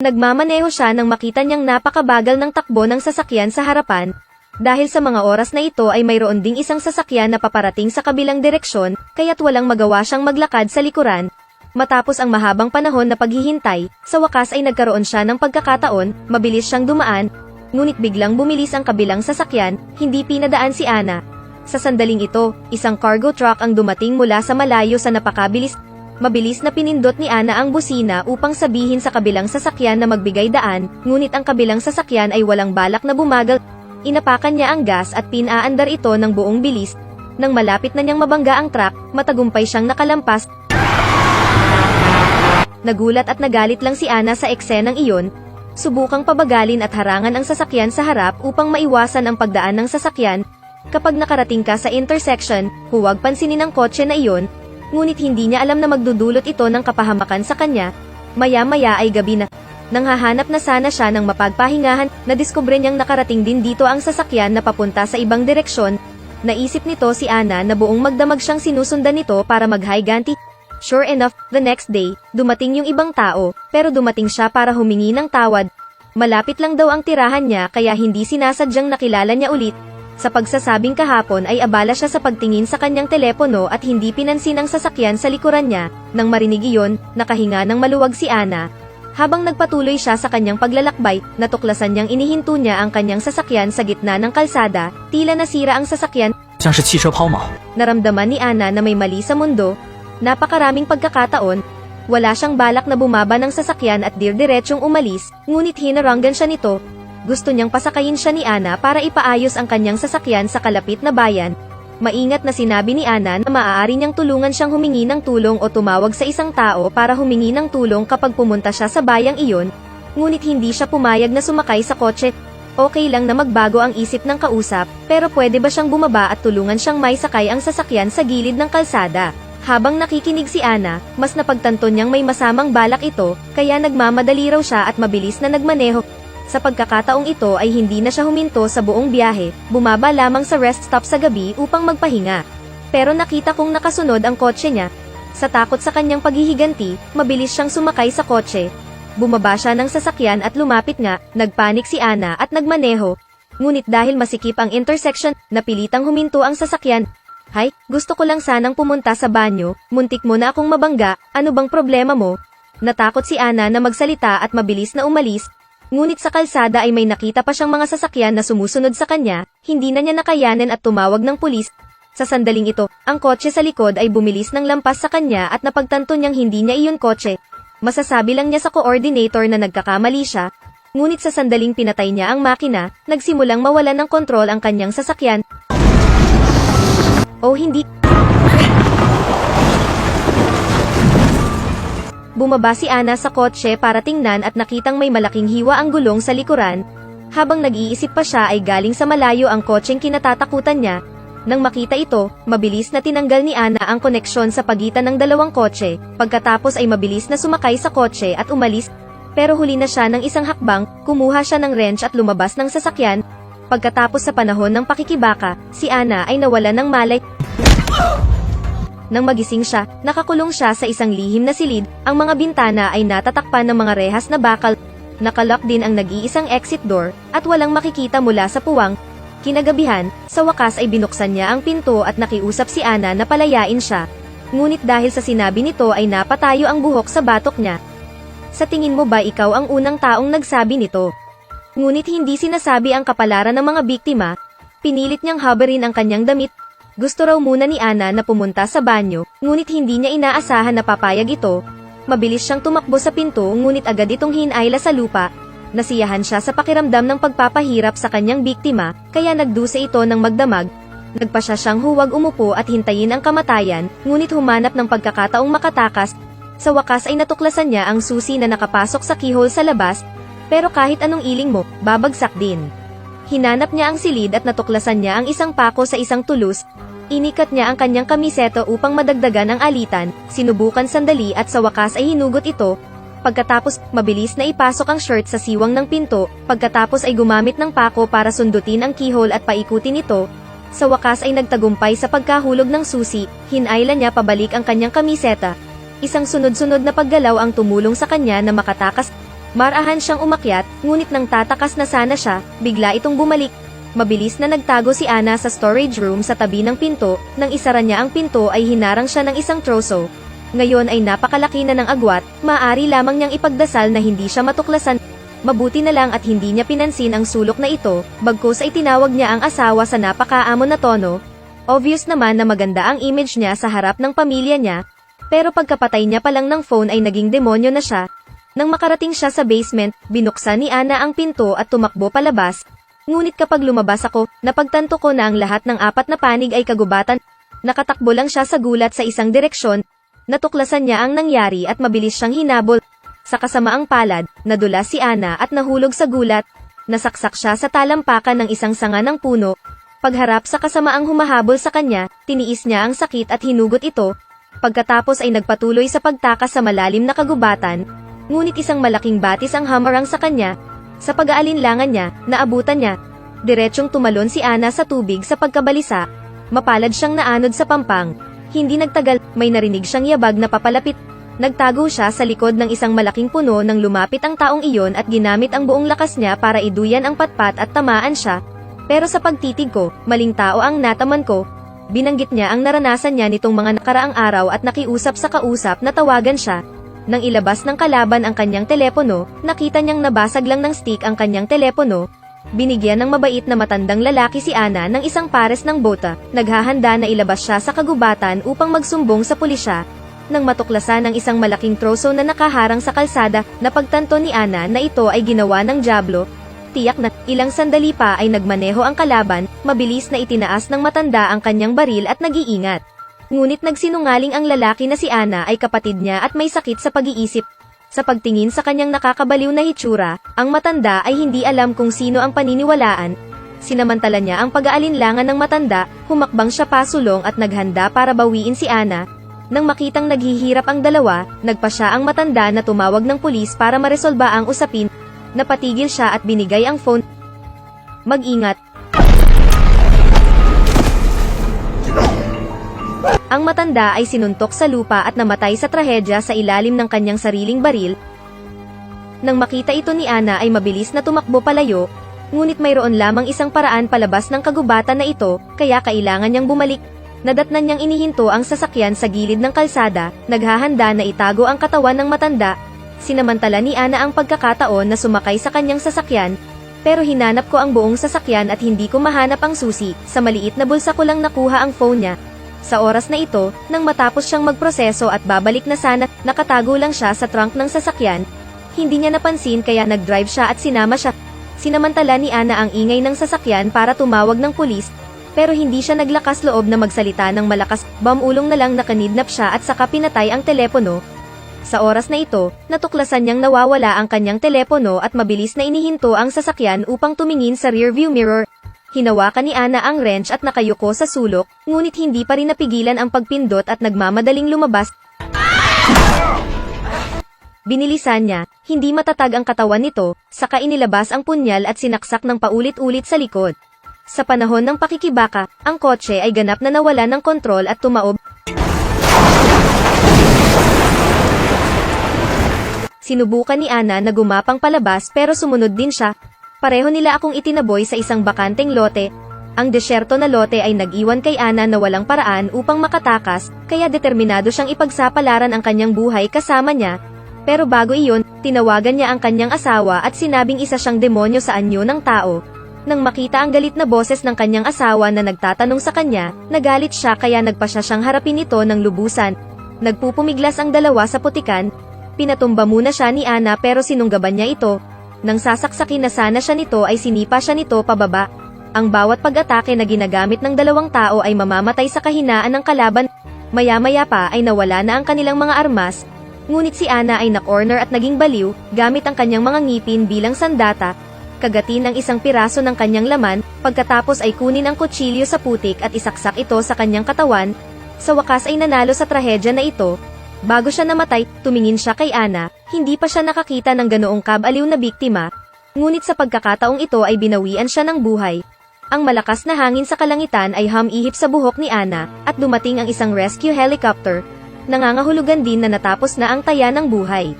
Nagmamaneho siya nang makita niyang napakabagal ng takbo ng sasakyan sa harapan. Dahil sa mga oras na ito ay mayroon ding isang sasakyan na paparating sa kabilang direksyon, kaya't walang magawa siyang maglakad sa likuran. Matapos ang mahabang panahon na paghihintay, sa wakas ay nagkaroon siya ng pagkakataon, mabilis siyang dumaan, ngunit biglang bumilis ang kabilang sasakyan, hindi pinadaan si Ana. Sa sandaling ito, isang cargo truck ang dumating mula sa malayo sa napakabilis. Mabilis na pinindot ni Ana ang busina upang sabihin sa kabilang sasakyan na magbigay daan, ngunit ang kabilang sasakyan ay walang balak na bumagal. Inapakan niya ang gas at pinaandar ito ng buong bilis. Nang malapit na niyang mabangga ang truck, matagumpay siyang nakalampas. Nagulat at nagalit lang si Ana sa eksenang iyon, subukang pabagalin at harangan ang sasakyan sa harap upang maiwasan ang pagdaan ng sasakyan. Kapag nakarating ka sa intersection, huwag pansinin ang kotse na iyon, ngunit hindi niya alam na magdudulot ito ng kapahamakan sa kanya. Maya-maya ay gabi na. Nang hahanap na sana siya ng mapagpahingahan, nadiskubre niyang nakarating din dito ang sasakyan na papunta sa ibang direksyon. Naisip nito si Ana na buong magdamag siyang sinusundan nito para mag-high ganti. Sure enough, the next day, dumating yung ibang tao, pero dumating siya para humingi ng tawad. Malapit lang daw ang tirahan niya kaya hindi sinasadyang nakilala niya ulit. Sa pagsasabing kahapon ay abala siya sa pagtingin sa kanyang telepono at hindi pinansin ang sasakyan sa likuran niya. Nang marinig iyon, nakahinga ng maluwag si Ana. Habang nagpatuloy siya sa kanyang paglalakbay, natuklasan niyang inihinto niya ang kanyang sasakyan sa gitna ng kalsada, tila nasira ang sasakyan. Naramdaman ni Ana na may mali sa mundo, napakaraming pagkakataon, wala siyang balak na bumaba ng sasakyan at dirdiretsyong umalis, ngunit hinaranggan siya nito, gusto niyang pasakayin siya ni Ana para ipaayos ang kanyang sasakyan sa kalapit na bayan. Maingat na sinabi ni Ana na maaari niyang tulungan siyang humingi ng tulong o tumawag sa isang tao para humingi ng tulong kapag pumunta siya sa bayang iyon, ngunit hindi siya pumayag na sumakay sa kotse. Okay lang na magbago ang isip ng kausap, pero pwede ba siyang bumaba at tulungan siyang may sakay ang sasakyan sa gilid ng kalsada? Habang nakikinig si Ana, mas napagtanto niyang may masamang balak ito, kaya nagmamadali raw siya at mabilis na nagmaneho. Sa pagkakataong ito ay hindi na siya huminto sa buong biyahe, bumaba lamang sa rest stop sa gabi upang magpahinga. Pero nakita kong nakasunod ang kotse niya. Sa takot sa kanyang paghihiganti, mabilis siyang sumakay sa kotse. Bumaba siya ng sasakyan at lumapit nga, nagpanik si Ana at nagmaneho. Ngunit dahil masikip ang intersection, napilitang huminto ang sasakyan. Hay, gusto ko lang sanang pumunta sa banyo, muntik mo na akong mabangga, ano bang problema mo? Natakot si Ana na magsalita at mabilis na umalis, Ngunit sa kalsada ay may nakita pa siyang mga sasakyan na sumusunod sa kanya, hindi na niya nakayanan at tumawag ng pulis. Sa sandaling ito, ang kotse sa likod ay bumilis ng lampas sa kanya at napagtanto niyang hindi niya iyon kotse. Masasabi lang niya sa coordinator na nagkakamali siya, ngunit sa sandaling pinatay niya ang makina, nagsimulang mawalan ng kontrol ang kanyang sasakyan. Oh hindi, Bumaba si Ana sa kotse para tingnan at nakitang may malaking hiwa ang gulong sa likuran. Habang nag-iisip pa siya ay galing sa malayo ang kotseng kinatatakutan niya. Nang makita ito, mabilis na tinanggal ni Ana ang koneksyon sa pagitan ng dalawang kotse, pagkatapos ay mabilis na sumakay sa kotse at umalis. Pero huli na siya ng isang hakbang, kumuha siya ng wrench at lumabas ng sasakyan. Pagkatapos sa panahon ng pakikibaka, si Ana ay nawala ng malay. Nang magising siya, nakakulong siya sa isang lihim na silid, ang mga bintana ay natatakpan ng mga rehas na bakal. Nakalock din ang nag-iisang exit door, at walang makikita mula sa puwang. Kinagabihan, sa wakas ay binuksan niya ang pinto at nakiusap si Ana na palayain siya. Ngunit dahil sa sinabi nito ay napatayo ang buhok sa batok niya. Sa tingin mo ba ikaw ang unang taong nagsabi nito? Ngunit hindi sinasabi ang kapalaran ng mga biktima, pinilit niyang habarin ang kanyang damit, gusto raw muna ni Ana na pumunta sa banyo, ngunit hindi niya inaasahan na papayag ito. Mabilis siyang tumakbo sa pinto ngunit agad itong hinayla sa lupa. Nasiyahan siya sa pakiramdam ng pagpapahirap sa kanyang biktima, kaya nagdusa ito ng magdamag. Nagpa siya siyang huwag umupo at hintayin ang kamatayan, ngunit humanap ng pagkakataong makatakas. Sa wakas ay natuklasan niya ang susi na nakapasok sa keyhole sa labas, pero kahit anong iling mo, babagsak din. Hinanap niya ang silid at natuklasan niya ang isang pako sa isang tulus, Inikat niya ang kanyang kamiseto upang madagdagan ang alitan, sinubukan sandali at sa wakas ay hinugot ito. Pagkatapos, mabilis na ipasok ang shirt sa siwang ng pinto, pagkatapos ay gumamit ng pako para sundutin ang keyhole at paikutin ito. Sa wakas ay nagtagumpay sa pagkahulog ng susi, hinayla niya pabalik ang kanyang kamiseta. Isang sunod-sunod na paggalaw ang tumulong sa kanya na makatakas. Marahan siyang umakyat, ngunit nang tatakas na sana siya, bigla itong bumalik. Mabilis na nagtago si Ana sa storage room sa tabi ng pinto, nang isara niya ang pinto ay hinarang siya ng isang troso. Ngayon ay napakalaki na ng agwat, maaari lamang niyang ipagdasal na hindi siya matuklasan. Mabuti na lang at hindi niya pinansin ang sulok na ito, bagkus ay tinawag niya ang asawa sa napakaamon na tono. Obvious naman na maganda ang image niya sa harap ng pamilya niya, pero pagkapatay niya pa lang ng phone ay naging demonyo na siya. Nang makarating siya sa basement, binuksan ni Ana ang pinto at tumakbo palabas. Ngunit kapag lumabas ako, napagtanto ko na ang lahat ng apat na panig ay kagubatan. Nakatakbo lang siya sa gulat sa isang direksyon. Natuklasan niya ang nangyari at mabilis siyang hinabol. Sa kasamaang palad, nadula si Ana at nahulog sa gulat. Nasaksak siya sa talampakan ng isang sanga ng puno. Pagharap sa kasamaang humahabol sa kanya, tiniis niya ang sakit at hinugot ito. Pagkatapos ay nagpatuloy sa pagtakas sa malalim na kagubatan, ngunit isang malaking batis ang hamarang sa kanya. Sa pag-aalinlangan niya, naabutan niya. Diretsyong tumalon si Ana sa tubig sa pagkabalisa. Mapalad siyang naanod sa pampang. Hindi nagtagal, may narinig siyang yabag na papalapit. Nagtago siya sa likod ng isang malaking puno nang lumapit ang taong iyon at ginamit ang buong lakas niya para iduyan ang patpat at tamaan siya. Pero sa pagtitig ko, maling tao ang nataman ko. Binanggit niya ang naranasan niya nitong mga nakaraang araw at nakiusap sa kausap na tawagan siya. Nang ilabas ng kalaban ang kanyang telepono, nakita niyang nabasag lang ng stick ang kanyang telepono. Binigyan ng mabait na matandang lalaki si Ana ng isang pares ng bota, naghahanda na ilabas siya sa kagubatan upang magsumbong sa pulisya. Nang matuklasan ang isang malaking troso na nakaharang sa kalsada, napagtanto ni Ana na ito ay ginawa ng Diablo. Tiyak na, ilang sandali pa ay nagmaneho ang kalaban, mabilis na itinaas ng matanda ang kanyang baril at nag-iingat. Ngunit nagsinungaling ang lalaki na si Ana ay kapatid niya at may sakit sa pag-iisip. Sa pagtingin sa kanyang nakakabaliw na hitsura, ang matanda ay hindi alam kung sino ang paniniwalaan. Sinamantala niya ang pag-aalinlangan ng matanda, humakbang siya pasulong at naghanda para bawiin si Ana. Nang makitang naghihirap ang dalawa, nagpa siya ang matanda na tumawag ng pulis para maresolba ang usapin. Napatigil siya at binigay ang phone. Mag-ingat, Ang matanda ay sinuntok sa lupa at namatay sa trahedya sa ilalim ng kanyang sariling baril. Nang makita ito ni Ana ay mabilis na tumakbo palayo, ngunit mayroon lamang isang paraan palabas ng kagubatan na ito, kaya kailangan niyang bumalik. Nadatnan niyang inihinto ang sasakyan sa gilid ng kalsada, naghahanda na itago ang katawan ng matanda. Sinamantala ni Ana ang pagkakataon na sumakay sa kanyang sasakyan, pero hinanap ko ang buong sasakyan at hindi ko mahanap ang susi, sa maliit na bulsa ko lang nakuha ang phone niya. Sa oras na ito, nang matapos siyang magproseso at babalik na sana, nakatago lang siya sa trunk ng sasakyan. Hindi niya napansin kaya nag-drive siya at sinama siya. Sinamantala ni Ana ang ingay ng sasakyan para tumawag ng pulis, pero hindi siya naglakas loob na magsalita ng malakas, bamulong na lang nakanidnap siya at saka pinatay ang telepono. Sa oras na ito, natuklasan niyang nawawala ang kanyang telepono at mabilis na inihinto ang sasakyan upang tumingin sa rearview mirror. Hinawakan ni Ana ang wrench at nakayuko sa sulok, ngunit hindi pa rin napigilan ang pagpindot at nagmamadaling lumabas. Binilisan niya, hindi matatag ang katawan nito, saka inilabas ang punyal at sinaksak ng paulit-ulit sa likod. Sa panahon ng pakikibaka, ang kotse ay ganap na nawala ng kontrol at tumaob. Sinubukan ni Ana na gumapang palabas pero sumunod din siya. Pareho nila akong itinaboy sa isang bakanteng lote. Ang desyerto na lote ay nag-iwan kay Ana na walang paraan upang makatakas, kaya determinado siyang ipagsapalaran ang kanyang buhay kasama niya. Pero bago iyon, tinawagan niya ang kanyang asawa at sinabing isa siyang demonyo sa anyo ng tao. Nang makita ang galit na boses ng kanyang asawa na nagtatanong sa kanya, nagalit siya kaya nagpa siya siyang harapin ito ng lubusan. Nagpupumiglas ang dalawa sa putikan, Pinatumba muna siya ni Ana pero sinunggaban niya ito. Nang sasaksakin na sana siya nito ay sinipa siya nito pababa. Ang bawat pag-atake na ginagamit ng dalawang tao ay mamamatay sa kahinaan ng kalaban. Maya-maya pa ay nawala na ang kanilang mga armas. Ngunit si Ana ay na-corner at naging baliw, gamit ang kanyang mga ngipin bilang sandata. Kagatin ang isang piraso ng kanyang laman, pagkatapos ay kunin ang kutsilyo sa putik at isaksak ito sa kanyang katawan. Sa wakas ay nanalo sa trahedya na ito, Bago siya namatay, tumingin siya kay Ana, hindi pa siya nakakita ng ganoong kabaliw na biktima, ngunit sa pagkakataong ito ay binawian siya ng buhay. Ang malakas na hangin sa kalangitan ay hamihip sa buhok ni Ana, at dumating ang isang rescue helicopter. Nangangahulugan din na natapos na ang taya ng buhay.